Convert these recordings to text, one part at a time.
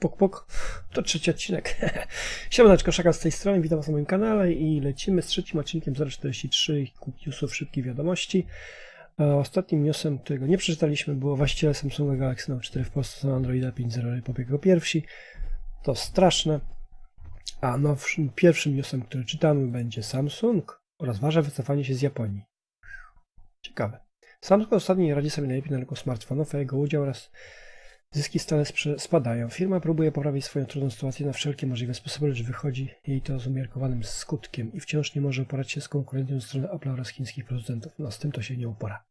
Puk, puk. To trzeci odcinek. Siemaneczko, Szaka z tej strony, witam was na moim kanale i lecimy z trzecim odcinkiem 043 newsów szybkich wiadomości. E, Ostatnim newsem, którego nie przeczytaliśmy, było właściciele Samsunga Galaxy Note 4 w Polsce są Androida 5.0 pobiegł pierwsi. To straszne. A nowszym, pierwszym newsem, który czytamy, będzie Samsung oraz wasze wycofanie się z Japonii. Ciekawe. Samsung ostatnio radzi sobie najlepiej na rynku smartfonów, a jego udział oraz zyski stale spadają. Firma próbuje poprawić swoją trudną sytuację na wszelkie możliwe sposoby, lecz wychodzi jej to z umiarkowanym skutkiem i wciąż nie może uporać się z konkurencją ze strony Apple oraz chińskich producentów. No z tym to się nie upora.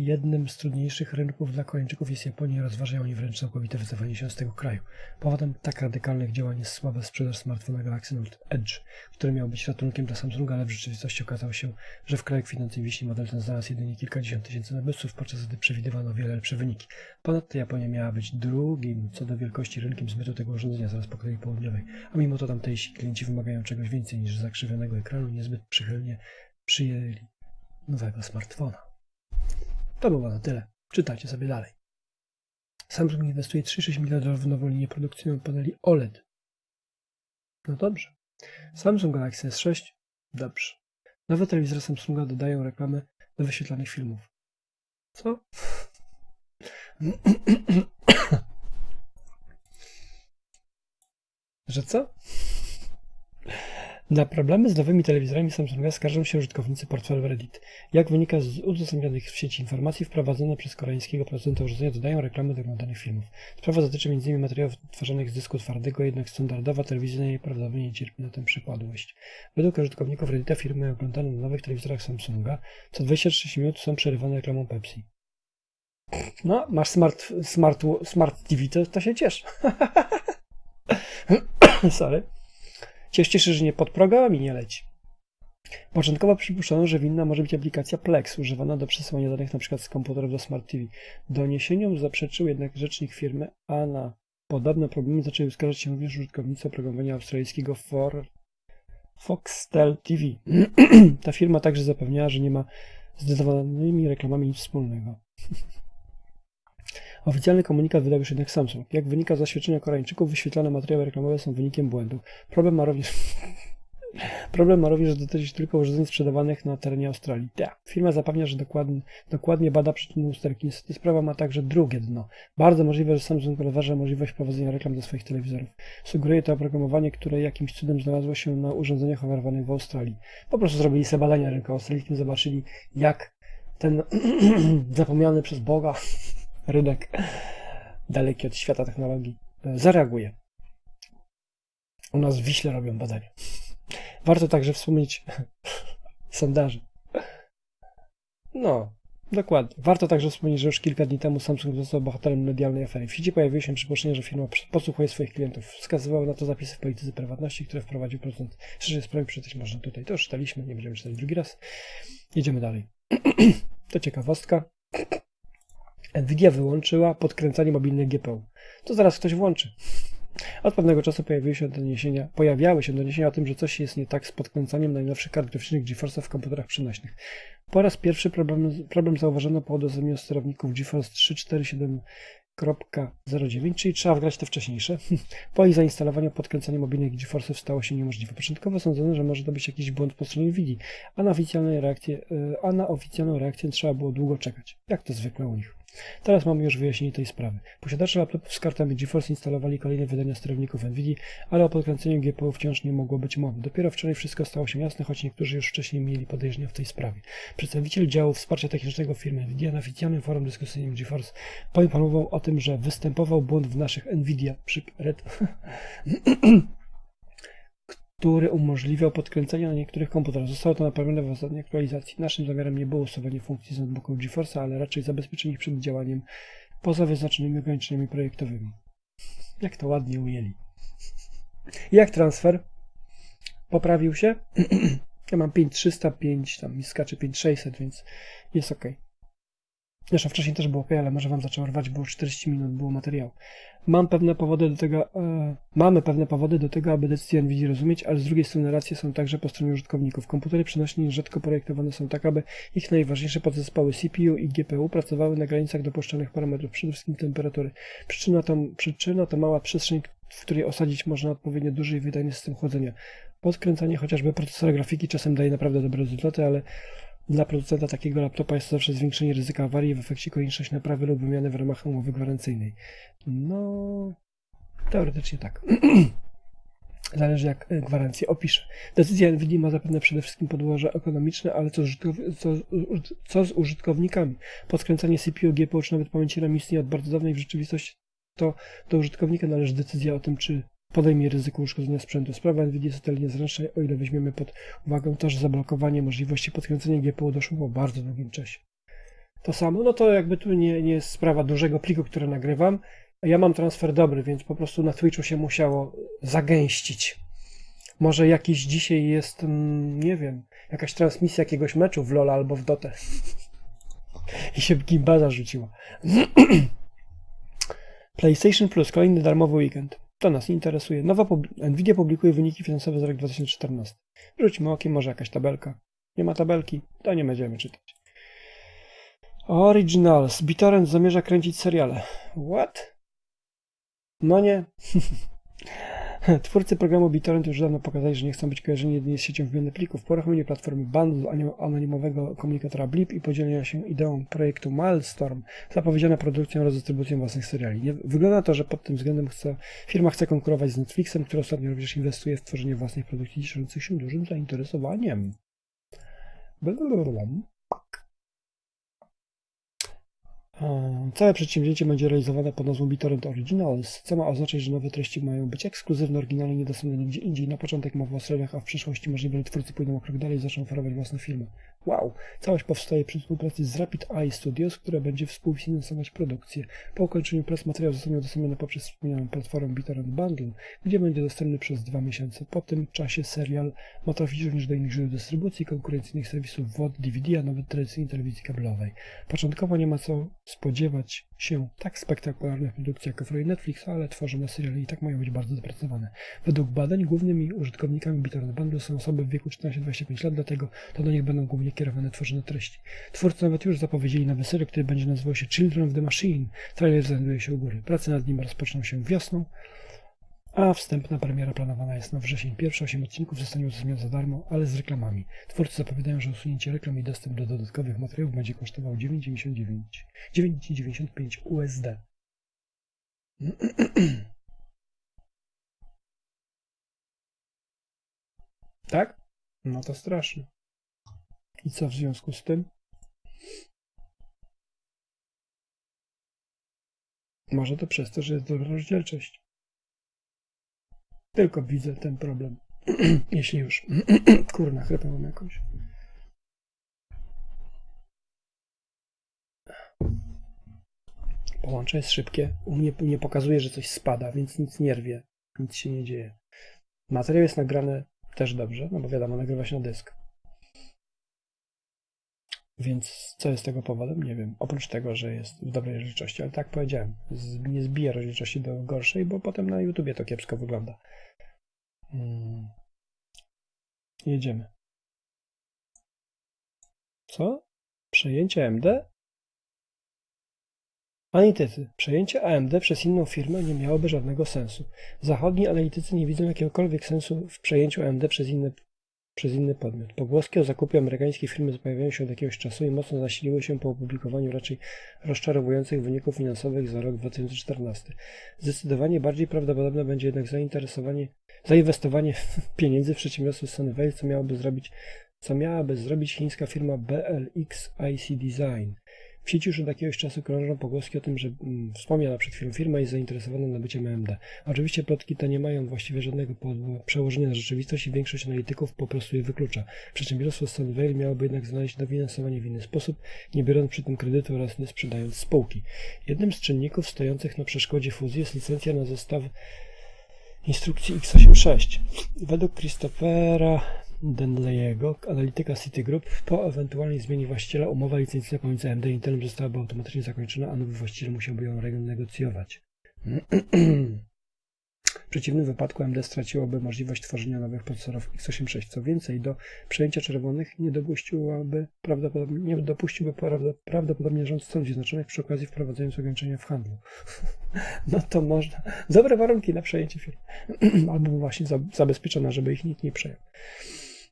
Jednym z trudniejszych rynków dla Koreańczyków jest Japonia, rozważają oni wręcz całkowite wycofanie się z tego kraju. Powodem tak radykalnych działań jest słaba sprzedaż smartfona Galaxy Note Edge, który miał być ratunkiem dla Samsunga, ale w rzeczywistości okazało się, że w kraju kwitnącej wiśni model ten znalazł jedynie kilkadziesiąt tysięcy nabywców, podczas gdy przewidywano wiele lepsze wyniki. Ponadto Japonia miała być drugim co do wielkości rynkiem zbytu tego urządzenia zaraz po Korei Południowej, a mimo to tamtejsi klienci wymagają czegoś więcej niż zakrzywionego ekranu, niezbyt przychylnie przyjęli nowego smartfona. To było na tyle. Czytajcie sobie dalej. Samsung inwestuje 3,6 miliarda dolarów w nową linię produkcyjną paneli OLED. No dobrze. Samsung Galaxy S6? Dobrze. Nowe telewizory Samsunga dodają reklamy do wyświetlanych filmów. Co? Że co? Na problemy z nowymi telewizorami Samsunga skarżą się użytkownicy portfelu Reddit. Jak wynika z udostępnionych w sieci informacji, wprowadzone przez koreańskiego producenta urządzenia dodają reklamy do oglądanych filmów. Sprawa dotyczy m.in. materiałów wytwarzanych z dysku twardego, jednak standardowa telewizja najprawdopodobniej nie cierpi na tę przypadłość. Według użytkowników Reddita firmy oglądane na nowych telewizorach Samsunga co 26 minut są przerywane reklamą Pepsi. No, masz smart, smart, smart TV, to, to się ciesz. Sorry. Cię cieszy, że nie pod programami nie leci. Początkowo przypuszczano, że winna może być aplikacja Plex, używana do przesyłania danych np. z komputerów do Smart TV. Doniesieniom zaprzeczył jednak rzecznik firmy, a na podobne problemy zaczęli uskarżać się również użytkownicy oprogramowania australijskiego For... Foxtel TV. Ta firma także zapewniała, że nie ma z dodawanymi reklamami nic wspólnego. Oficjalny komunikat wydał już jednak Samsung. Jak wynika z zaświadczenia Koreańczyków, wyświetlane materiały reklamowe są wynikiem błędu. Problem ma również, Problem ma również dotyczyć tylko urządzeń sprzedawanych na terenie Australii. Ta. Firma zapewnia, że dokładnie, dokładnie bada przyczynę usterki. Niestety sprawa ma także drugie dno. Bardzo możliwe, że Samsung rozważa możliwość prowadzenia reklam do swoich telewizorów. Sugeruje to oprogramowanie, które jakimś cudem znalazło się na urządzeniach oferowanych w Australii. Po prostu zrobili sobie badania rynku australijskim, zobaczyli jak ten zapomniany przez Boga rynek daleki od świata technologii e, zareaguje. U nas w Wiśle robią badania. Warto także wspomnieć sondaże. No, dokładnie. Warto także wspomnieć, że już kilka dni temu Samsung został bohaterem medialnej afery. W sieci pojawiły się przypuszczenia, że firma podsłuchuje swoich klientów. Wskazywały na to zapisy w polityce prywatności, które wprowadził producent. Szerzej sprawy przeczytać można tutaj. To już czytaliśmy, nie będziemy czytać drugi raz. Jedziemy dalej. to ciekawostka. Nvidia wyłączyła podkręcanie mobilnych GPU. To zaraz ktoś włączy. Od pewnego czasu pojawiły się doniesienia, pojawiały się doniesienia o tym, że coś jest nie tak z podkręcaniem najnowszych kart graficznych GeForce w komputerach przenośnych. Po raz pierwszy problem, problem zauważono po udostępnieniu sterowników GeForce 347.09, czyli trzeba wgrać te wcześniejsze. Po ich zainstalowaniu podkręcanie mobilnych GeForce'ów stało się niemożliwe. Początkowo sądzono, że może to być jakiś błąd po stronie Nvidia, a na, oficjalnej reakcję, a na oficjalną reakcję trzeba było długo czekać, jak to zwykle u nich. Teraz mamy już wyjaśnienie tej sprawy. Posiadacze laptopów z kartami GeForce instalowali kolejne wydania sterowników NVIDIA, ale o podkręceniu GPU wciąż nie mogło być mowy. Dopiero wczoraj wszystko stało się jasne, choć niektórzy już wcześniej mieli podejrzenia w tej sprawie. Przedstawiciel działu wsparcia technicznego firmy NVIDIA na oficjalnym forum dyskusyjnym GeForce poinformował o tym, że występował błąd w naszych NVIDIA przy Red który umożliwiał podkręcenie na niektórych komputerach. Zostało to naprawione w ostatniej aktualizacji. Naszym zamiarem nie było usuwanie funkcji z notebooków GeForce, ale raczej zabezpieczenie ich przed działaniem poza wyznaczonymi ograniczeniami projektowymi. Jak to ładnie ujęli. Jak transfer? Poprawił się? ja mam 5305, tam mi skacze 5600, więc jest ok. Zresztą wcześniej też było ok, ale może wam zaczęło rwać, było 40 minut, było materiału. Mam pewne powody do tego, e, mamy pewne powody do tego, aby decyzję NVIDIA rozumieć, ale z drugiej strony racje są także po stronie użytkowników. Komputery przenośne nierzadko projektowane są tak, aby ich najważniejsze podzespoły CPU i GPU pracowały na granicach dopuszczalnych parametrów, przede wszystkim temperatury. Przyczyna to, przyczyna to mała przestrzeń, w której osadzić można odpowiednio duży i wydajny system chłodzenia. Podkręcanie chociażby procesora grafiki czasem daje naprawdę dobre rezultaty, ale dla producenta takiego laptopa jest to zawsze zwiększenie ryzyka awarii, w efekcie konieczność naprawy lub wymiany w ramach umowy gwarancyjnej. No, teoretycznie tak. Zależy jak e, gwarancję opisze. Decyzja NVIDIA ma zapewne przede wszystkim podłoże ekonomiczne, ale co z, co, co z użytkownikami? Podkręcanie CPU, GPU czy nawet pamięci RAM istnieje od bardzo dawna i w rzeczywistości to do użytkownika należy decyzja o tym, czy podejmie ryzyko uszkodzenia sprzętu. Sprawa NVIDIA jest o tyle niezręczna, o ile weźmiemy pod uwagę to, że zablokowanie możliwości podkręcenia GPU doszło po bardzo długim czasie. To samo, no to jakby tu nie, nie jest sprawa dużego pliku, który nagrywam. Ja mam transfer dobry, więc po prostu na Twitchu się musiało zagęścić. Może jakiś dzisiaj jest, mm, nie wiem, jakaś transmisja jakiegoś meczu w LoL albo w Dotę. I się gimbaza rzuciła. PlayStation Plus, kolejny darmowy weekend. To nas interesuje. Nowa pub- Nvidia publikuje wyniki finansowe za rok 2014. Rzućmy okiem, może jakaś tabelka. Nie ma tabelki, to nie będziemy czytać. Originals. BitTorrent zamierza kręcić seriale. What? No nie. Twórcy programu BitTorrent już dawno pokazali, że nie chcą być kojarzeni jedynie z siecią wymiany plików. Po uruchomieniu platformy bundle anonimowego komunikatora Blip i podzielenia się ideą projektu Milestorm zapowiedziano produkcję oraz dystrybucję własnych seriali. Nie, wygląda to, że pod tym względem chce, firma chce konkurować z Netflixem, który ostatnio również inwestuje w tworzenie własnych produkcji cieszących się dużym zainteresowaniem. Blablabla. E, Całe przedsięwzięcie będzie realizowane pod nazwą BitTorrent Originals, co ma oznaczać, że nowe treści mają być ekskluzywne, oryginalne niedostępne nigdzie indziej. Na początek mowa o serialach, a w przyszłości możliwe, twórcy pójdą o krok dalej i zaczną oferować własne filmy. Wow! Całość powstaje przy współpracy z Rapid Eye Studios, która będzie współfinansować produkcję. Po ukończeniu prac materiał zostanie udostępniony poprzez wspomnianą platformę BitTorrent Bundle, gdzie będzie dostępny przez dwa miesiące. Po tym czasie serial ma trafić również do innych źródeł dystrybucji, konkurencyjnych serwisów VOD, DVD, a nawet tradycyjnej telewizji kablowej. Początkowo nie ma co spodziewać się tak spektakularnych produkcji jak roli Netflix, ale tworzone seriale i tak mają być bardzo dopracowane. Według badań głównymi użytkownikami BitTorrent Bundle są osoby w wieku 14-25 lat, dlatego to do nich będą głównie kierowane tworzone treści. Twórcy nawet już zapowiedzieli nowy serial, który będzie nazywał się Children of the Machine. Trailer znajduje się u góry. Prace nad nim rozpoczną się wiosną, a wstępna premiera planowana jest na wrzesień. Pierwsze 8 odcinków zostanie udostępnione za darmo, ale z reklamami. Twórcy zapowiadają, że usunięcie reklam i dostęp do dodatkowych materiałów będzie kosztował 9,99 9,95 USD. Tak? No to straszne. I co w związku z tym? Może to przez to, że jest dobra rozdzielczość. Tylko widzę ten problem. Jeśli już. Kurna, chrypę mam jakąś. Połącze jest szybkie. U mnie nie pokazuje, że coś spada, więc nic nie rwie. Nic się nie dzieje. Materiał jest nagrany też dobrze, no bo wiadomo, nagrywa się na dysk. Więc co jest tego powodem? Nie wiem. Oprócz tego, że jest w dobrej rozdzielczości, ale tak powiedziałem, nie zbija rozdzielczości do gorszej, bo potem na YouTubie to kiepsko wygląda. Hmm. Jedziemy. Co? Przejęcie AMD? Analitycy. Przejęcie AMD przez inną firmę nie miałoby żadnego sensu. Zachodni analitycy nie widzą jakiegokolwiek sensu w przejęciu AMD przez inny, przez inny podmiot. Pogłoski o zakupie amerykańskiej firmy pojawiają się od jakiegoś czasu i mocno zasiliły się po opublikowaniu raczej rozczarowujących wyników finansowych za rok 2014. Zdecydowanie bardziej prawdopodobne będzie jednak zainteresowanie, zainwestowanie pieniędzy w przedsiębiorstwo Sunnyvale, co miałoby zrobić co miałaby zrobić chińska firma BLX IC Design. W sieci już od jakiegoś czasu krążą pogłoski o tym, że mm, wspomniana przed chwilą firma jest zainteresowana nabyciem AMD. Oczywiście plotki te nie mają właściwie żadnego przełożenia na rzeczywistość i większość analityków po prostu je wyklucza. Przedsiębiorstwo Sunnyvale miałoby jednak znaleźć dofinansowanie w inny sposób, nie biorąc przy tym kredytu oraz nie sprzedając spółki. Jednym z czynników stojących na przeszkodzie fuzji jest licencja na zestaw instrukcji x86. Według Christophera Denleyego, analityka Citigroup, po ewentualnej zmianie właściciela umowa licencyjna pomiędzy AMD i Intelem zostałaby automatycznie zakończona, a nowy właściciel musiałby ją renegocjować. W przeciwnym wypadku AMD straciłoby możliwość tworzenia nowych procesorów x86. Co więcej, do przejęcia czerwonych nie dopuściłaby prawdopodobnie, nie dopuściłby prawdopodobnie rząd Stanów Zjednoczonych przy okazji wprowadzając ograniczenia w handlu. No to można. Dobre warunki na przejęcie firmy. Albo właśnie za- zabezpieczone, żeby ich nikt nie przejął.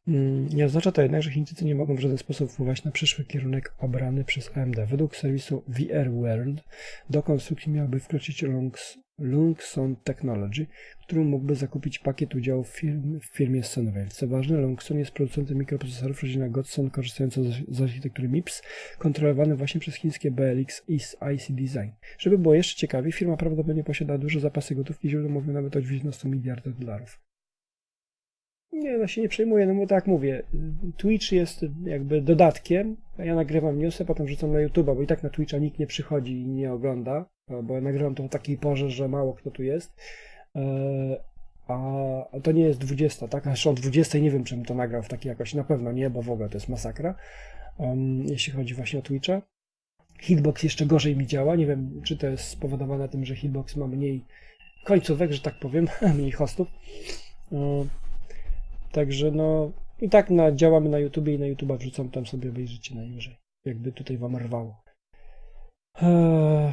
Mm, Nie oznacza to jednak, że Chińczycy nie mogą w żaden sposób wpływać na przyszły kierunek obrany przez AMD. Według serwisu VR World do konstrukcji miałaby wkroczyć Lungs, Lungson Technology, który mógłby zakupić pakiet udziałów firm, w firmie Sunwave. Co ważne, Lungson jest producentem mikroprocesorów rodziny Godson korzystających z, z architektury MIPS, kontrolowany właśnie przez chińskie BLX i IC Design. Żeby było jeszcze ciekawiej, firma prawdopodobnie posiada duże zapasy gotówki, źródło mówią nawet o 19 miliardach dolarów. Nie, no się nie przejmuję, no bo tak mówię, Twitch jest jakby dodatkiem, a ja nagrywam newsy, potem wrzucam na YouTube'a, bo i tak na Twitcha nikt nie przychodzi i nie ogląda, bo ja nagrywam to o takiej porze, że mało kto tu jest. E, A to nie jest 20, tak? Aż o 20 nie wiem, czym to nagrał w takiej jakości. Na pewno nie, bo w ogóle to jest masakra. Um, jeśli chodzi właśnie o Twitcha. Hitbox jeszcze gorzej mi działa. Nie wiem, czy to jest spowodowane tym, że Hitbox ma mniej końcówek, że tak powiem, mniej hostów. Także no i tak na, działamy na YouTube i na YouTube wrzucam, tam sobie obejrzycie najwyżej. Jakby tutaj wam rwało. Eee,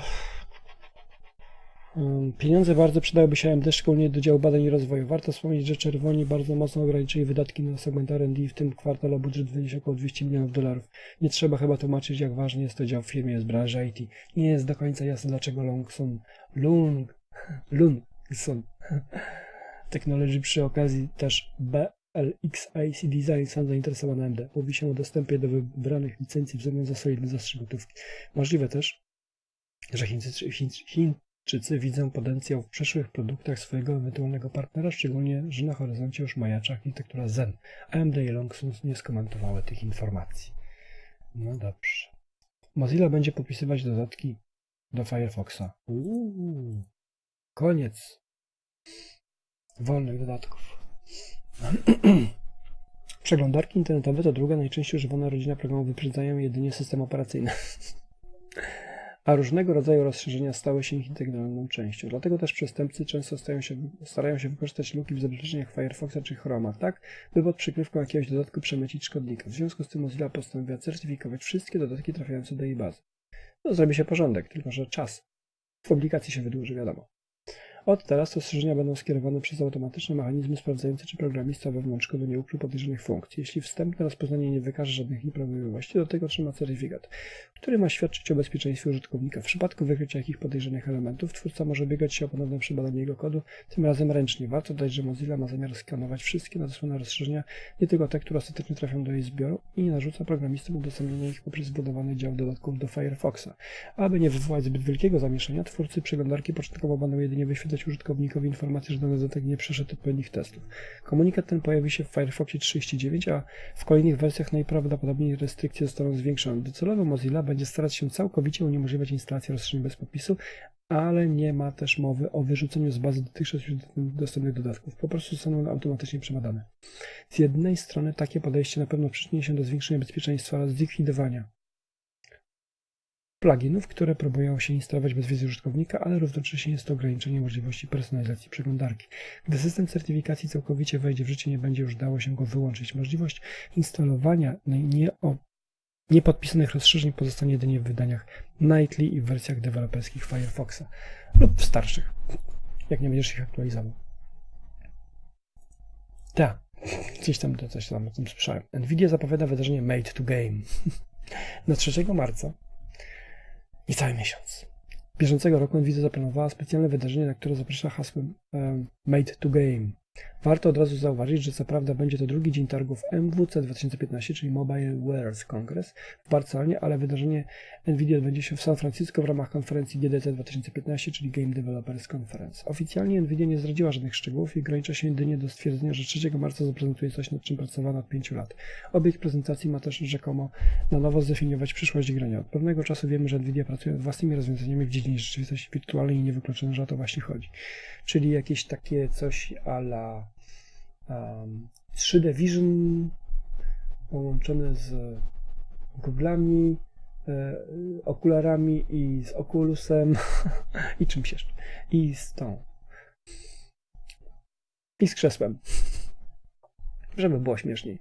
Pieniądze bardzo przydałyby się AMD, szczególnie do działu badań i rozwoju. Warto wspomnieć, że czerwoni bardzo mocno ograniczyli wydatki na segment R&D w tym kwartale budżet wyniesie około 200 milionów dolarów. Nie trzeba chyba tłumaczyć, jak ważny jest to dział w firmie z branży IT. Nie jest do końca jasne, dlaczego Longson, Lung, Lungson Technology przy okazji też BLXIC Design są zainteresowane AMD. Mówi się o dostępie do wybranych licencji w zamian za solidny zastrzyk gotówki. Możliwe też, że Chińczycy, Chiń- Chińczycy widzą potencjał w przyszłych produktach swojego ewentualnego partnera, szczególnie, że na horyzoncie już majaczy architektura Zen. AMD i Longson nie skomentowały tych informacji. No dobrze. Mozilla będzie popisywać dodatki do Firefoxa. Uuu, koniec wolnych dodatków. Przeglądarki internetowe to druga najczęściej używana rodzina programów wyprzedzają jedynie system operacyjny. A różnego rodzaju rozszerzenia stały się ich integralną częścią. Dlatego też przestępcy często się, starają się wykorzystać luki w zabezpieczeniach Firefoxa czy Chroma, tak, by pod przykrywką jakiegoś dodatku przemycić szkodnika. W związku z tym Mozilla postanowiła certyfikować wszystkie dodatki trafiające do jej bazy. No, zrobi się porządek, tylko że czas w publikacji się wydłuży, wiadomo. Od teraz ostrzeżenia będą skierowane przez automatyczne mechanizmy sprawdzające, czy programista wewnątrz kodu nie ukrył podejrzanych funkcji. Jeśli wstępne rozpoznanie nie wykaże żadnych nieprawidłowości, do tego otrzyma certyfikat, który ma świadczyć o bezpieczeństwie użytkownika. W przypadku wykrycia jakichś podejrzanych elementów, twórca może biegać się o ponowne przebadanie jego kodu, tym razem ręcznie. Warto dodać, że Mozilla ma zamiar skanować wszystkie nadesłane rozszerzenia, nie tylko te, które ostatecznie trafią do jej zbioru i narzuca programistom udostępnienie ich poprzez zbudowany dział dodatków do Firefoxa. Aby nie wywołać zbyt wielkiego zamieszania, twórcy przeglądarki początkowo będą jedynie wyświetlać użytkownikowi informację, że dany dodatek nie przeszedł odpowiednich testów. Komunikat ten pojawi się w Firefoxie 39, a w kolejnych wersjach najprawdopodobniej restrykcje zostaną zwiększone. Docelowo Mozilla będzie starać się całkowicie uniemożliwiać instalację rozszerzeń bez podpisu, ale nie ma też mowy o wyrzuceniu z bazy dotychczas już dostępnych dodatków. Po prostu zostaną one automatycznie przebadane. Z jednej strony takie podejście na pewno przyczyni się do zwiększenia bezpieczeństwa oraz zlikwidowania pluginów, które próbują się instalować bez wiedzy użytkownika, ale równocześnie jest to ograniczenie możliwości personalizacji przeglądarki. Gdy system certyfikacji całkowicie wejdzie w życie, nie będzie już dało się go wyłączyć. Możliwość instalowania niepodpisanych rozszerzeń pozostanie jedynie w wydaniach Nightly i w wersjach deweloperskich Firefoxa lub w starszych, jak nie będziesz ich aktualizował. Tak, gdzieś tam to coś tam o tym słyszałem. Nvidia zapowiada wydarzenie Made to Game na 3 marca Niecały miesiąc. Bieżącego roku Nvidia zaplanowała specjalne wydarzenie, na które zaprasza hasłem um, Made to Game. Warto od razu zauważyć, że co prawda będzie to drugi dzień targów MWC 2015, czyli Mobile World Congress w Barcelonie, ale wydarzenie Nvidia odbędzie się w San Francisco w ramach konferencji GDC 2015, czyli Game Developers Conference. Oficjalnie Nvidia nie zdradziła żadnych szczegółów i ogranicza się jedynie do stwierdzenia, że 3 marca zaprezentuje coś, nad czym pracowano od 5 lat. Obiekt prezentacji ma też rzekomo na nowo zdefiniować przyszłość grania. Od pewnego czasu wiemy, że Nvidia pracuje nad własnymi rozwiązaniami w dziedzinie rzeczywistości wirtualnej i niewykluczone, że o to właśnie chodzi. Czyli jakieś takie coś ala um, 3D Vision połączone z Google'ami, e, okularami i z Oculusem i czymś jeszcze. I z tą. I z krzesłem. Żeby było śmieszniej.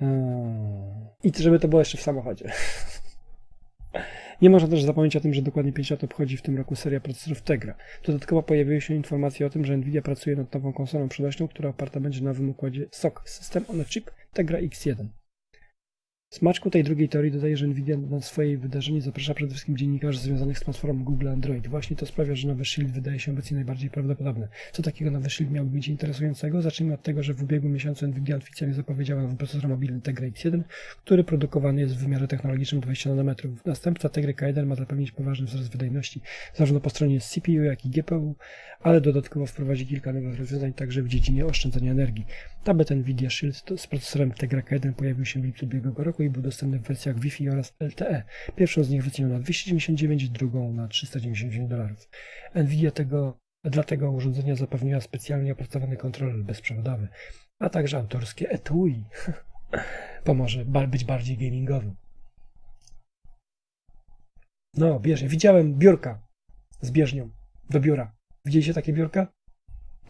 Eee, I żeby to było jeszcze w samochodzie. Nie można też zapomnieć o tym, że dokładnie 5 lat obchodzi w tym roku seria procesorów Tegra. Dodatkowo pojawiły się informacje o tym, że Nvidia pracuje nad nową konsolą przenośną, która oparta będzie na nowym układzie SoC, System on a Chip Tegra X1. Smaczku tej drugiej teorii dodaje, że Nvidia na swoje wydarzenie zaprasza przede wszystkim dziennikarzy związanych z platformą Google Android. Właśnie to sprawia, że nowy Shield wydaje się obecnie najbardziej prawdopodobne. Co takiego nowy Shield miałby być interesującego? Zacznijmy od tego, że w ubiegłym miesiącu Nvidia oficjalnie zapowiedziała nowy procesor mobilny Tegra X1, który produkowany jest w wymiarze technologicznym 20 nanometrów. Następca Tegry K1 ma zapewnić poważny wzrost wydajności, zarówno po stronie CPU, jak i GPU, ale dodatkowo wprowadzi kilka nowych rozwiązań także w dziedzinie oszczędzania energii. Tablet Nvidia Shield z procesorem Tegra K1 pojawił się w lipcu ubiegłego roku i był dostępny w wersjach Wi-Fi oraz LTE. Pierwszą z nich wyceniono na 299, drugą na 399 dolarów. Nvidia tego, dla tego urządzenia zapewniła specjalnie opracowany kontroler bezprzewodowy, a także autorskie etui. Pomoże być bardziej gamingowym. No, bieżnie. Widziałem biurka z bieżnią do biura. Widzieliście takie biurka?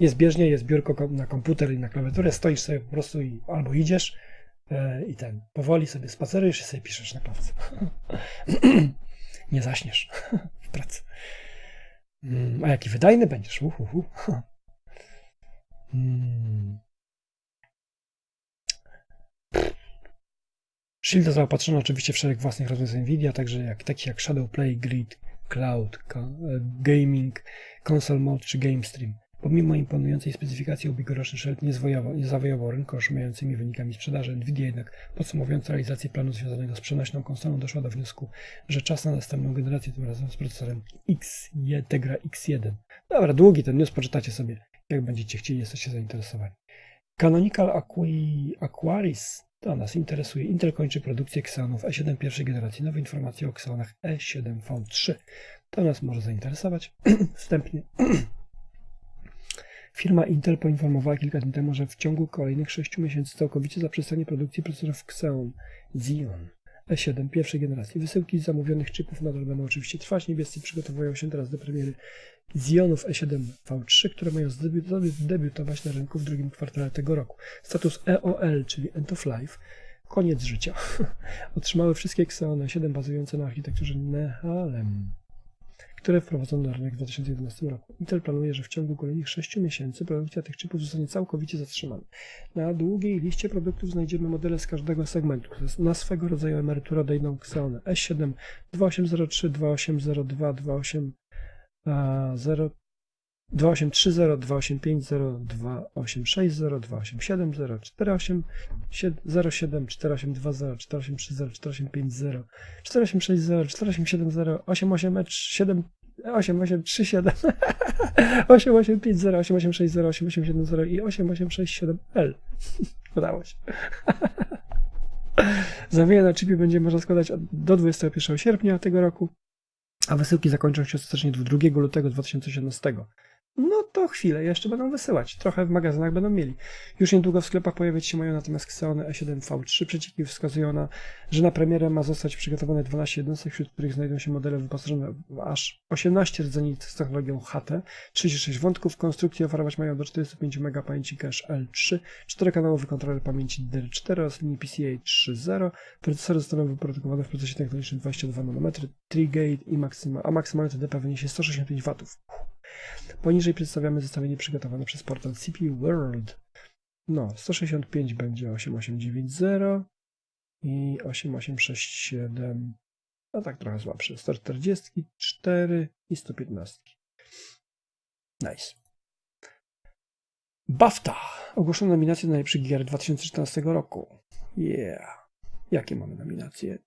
Jest bieżnia, jest biurko na komputer i na klawiaturę, stoisz sobie po prostu i albo idziesz e, i ten, powoli sobie spacerujesz i sobie piszesz na kawce. Nie zaśniesz w pracy. Mm, A jaki wydajny będziesz? Uhuhu. Mm. Shielda zaopatrzono oczywiście w szereg własnych rozwiązań Nvidia, także jak, takich jak Grid, Cloud, e, Gaming, Console Mode czy GameStream. Pomimo imponującej specyfikacji ubiegłoroczny Shield nie, zwojował, nie zawojował rynku wynikami sprzedaży. Nvidia jednak podsumowując realizację planu związanego z przenośną konsolą doszła do wniosku, że czas na następną generację tym razem z procesorem X, Tegra X1. Dobra, długi ten news, poczytacie sobie, jak będziecie chcieli, jesteście zainteresowani. Canonical Aqui, Aquaris to nas interesuje. Intel kończy produkcję Xeonów E7 pierwszej generacji. Nowe informacje o Xeonach E7 V3. To nas może zainteresować. Wstępnie. Firma Intel poinformowała kilka dni temu, że w ciągu kolejnych 6 miesięcy całkowicie zaprzestanie produkcji procesorów Xeon Xeon E7 pierwszej generacji. Wysyłki zamówionych chipów nadal będą oczywiście trwać. Niebiescy przygotowują się teraz do premiery Xeonów E7 V3, które mają debiutować na rynku w drugim kwartale tego roku. Status EOL, czyli End of Life, koniec życia, otrzymały wszystkie Xeony 7 bazujące na architekturze Nehalem, które wprowadzono na rynek w 2011 roku. Intel planuje, że w ciągu kolejnych 6 miesięcy produkcja tych chipów zostanie całkowicie zatrzymana. Na długiej liście produktów znajdziemy modele z każdego segmentu. Na swego rodzaju emeryturę odejdą Xeony S7, 2803, 2802, 28 0 2830, 2850, 2860, 2870, 4807, 4820, 4830, 4850, 4860, 4870, 8837, 8837, 8850, 8860, 8870 i 8867L. Udało się. Zamówienie na chipie będzie można składać do 21 sierpnia tego roku a wysyłki zakończą się ostatecznie 2 lutego 2017. No to chwilę, jeszcze będą wysyłać. Trochę w magazynach będą mieli. Już niedługo w sklepach pojawić się mają natomiast Xeony E7 V3. Przecieki wskazują na, że na premierę ma zostać przygotowane 12 jednostek, wśród których znajdą się modele wyposażone w aż 18 rdzeni z technologią HT, 36 wątków. Konstrukcje oferować mają do 45 MB pamięci cache L3, 4-kanałowy kontroler pamięci DDR4 oraz linii PCIe 3.0. Procesory zostaną wyprodukowane w procesie technologicznym 22 nanometry, 3-gate i maksyma, a maksymalne TDP wyniesie 165 W. Poniżej przedstawiamy zestawienie przygotowane przez portal CPU World. No, 165 będzie 8890 i 8867, no tak trochę słabsze, 140, 4 i 115. Nice. BAFTA ogłoszono nominację na najlepszy gier 2014 roku. Yeah. Jakie mamy nominacje?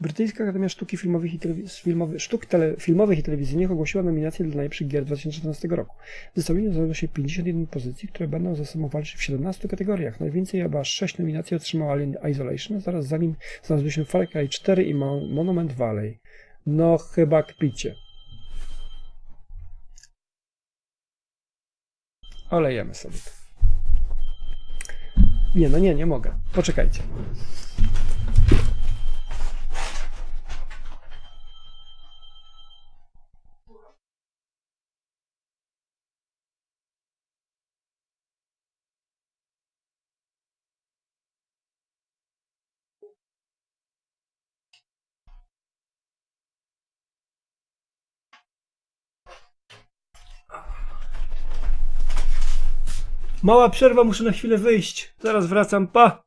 Brytyjska Akademia Sztuki Filmowych i, Telewiz- filmowy, Sztuk tele, Filmowych i Telewizyjnych ogłosiła nominację dla najlepszych gier 2014 roku. W znalazło się 51 pozycji, które będą ze sobą walczyć w 17 kategoriach. Najwięcej, aż 6 nominacji otrzymał Alien Isolation, zaraz za nim znalazły się Far Cry 4 i Mon- Monument Valley. No chyba kpicie. Olejemy sobie to. Nie, no nie, nie mogę. Poczekajcie. Mała przerwa, muszę na chwilę wyjść. Zaraz wracam, pa!